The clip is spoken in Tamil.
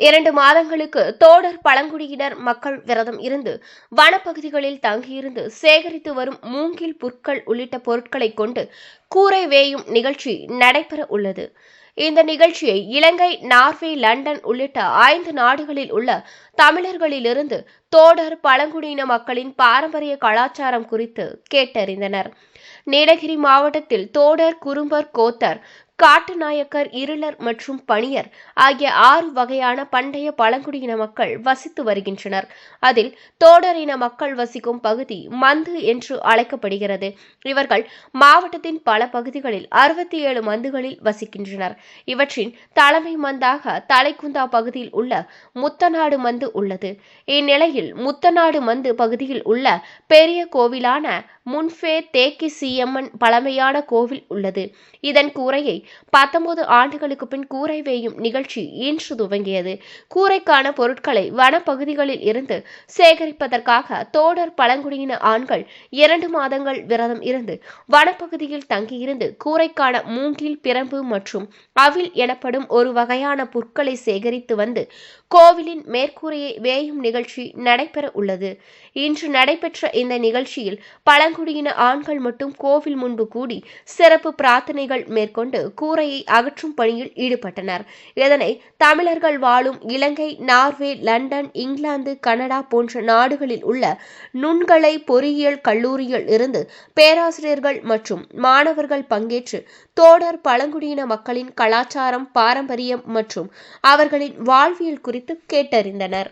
இரண்டு மாதங்களுக்கு தோடர் பழங்குடியினர் மக்கள் விரதம் இருந்து வனப்பகுதிகளில் தங்கியிருந்து சேகரித்து வரும் மூங்கில் புற்கள் உள்ளிட்ட பொருட்களை கொண்டு கூரை வேயும் நிகழ்ச்சி நடைபெற உள்ளது. இந்த நிகழ்ச்சியை இலங்கை நார்வே லண்டன் உள்ளிட்ட ஐந்து நாடுகளில் உள்ள தமிழர்களிலிருந்து தோடர் பழங்குடியின மக்களின் பாரம்பரிய கலாச்சாரம் குறித்து கேட்டறிந்தனர். நீலகிரி மாவட்டத்தில் தோடர் குறும்பர் கோத்தர் காட்டுநாயக்கர் இருளர் மற்றும் பணியர் ஆகிய ஆறு வகையான பண்டைய பழங்குடியின மக்கள் வசித்து வருகின்றனர். அதில் தோடர் இன மக்கள் வசிக்கும் பகுதி மந்து என்று அழைக்கப்படுகிறது. இவர்கள் மாவட்டத்தின் பல பகுதிகளில் அறுபத்தி ஏழு மந்துகளில் வசிக்கின்றனர். இவற்றின் தலைமை மந்தாக தலைக்குந்தா பகுதியில் உள்ள முத்தநாடு மந்து உள்ளது. இந்நிலையில் முத்தநாடு மந்து பகுதியில் உள்ள பெரிய கோவிலான முன்ஃபே தேக்கி சியம்மன் பழமையான கோவில் உள்ளது. இதன் கூரையை பத்தொன்பது ஆண்டுகளுக்கு பின் கூரை வேயும் நிகழ்ச்சி இன்று துவங்கியது. கூரைக்கான பொருட்களை வனப்பகுதிகளில் இருந்து சேகரிப்பதற்காக தோடர் பழங்குடியின ஆண்கள் இரண்டு மாதங்கள் விரதம் இருந்து வனப்பகுதியில் தங்கியிருந்து கூரைக்கான மூங்கில் பிரம்பு மற்றும் அவில் எனப்படும் ஒரு வகையான புற்களை சேகரித்து வந்து கோவிலின் மேற்கூரையை வேயும் நிகழ்ச்சி நடைபெற உள்ளது. இன்று நடைபெற்ற இந்த நிகழ்ச்சியில் பழங்குடியின ஆண்கள் மட்டும் கோவில் முன்பு கூடி சிறப்பு பிரார்த்தனைகள் மேற்கொண்டு கூரையை அகற்றும் பணியில் ஈடுபட்டனர். இதனை தமிழர்கள் வாழும் Ilangai Norway London England Canada போன்ற நாடுகளில் உள்ள நுண்கலை பொறியியல் கல்லூரியில் இருந்து பேராசிரியர்கள் மற்றும் மாணவர்கள் பங்கேற்று தோடர் பழங்குடியின மக்களின் கலாச்சாரம் பாரம்பரியம் மற்றும் அவர்களின் வாழ்வியல் குறித்து கேட்டறிந்தனர்.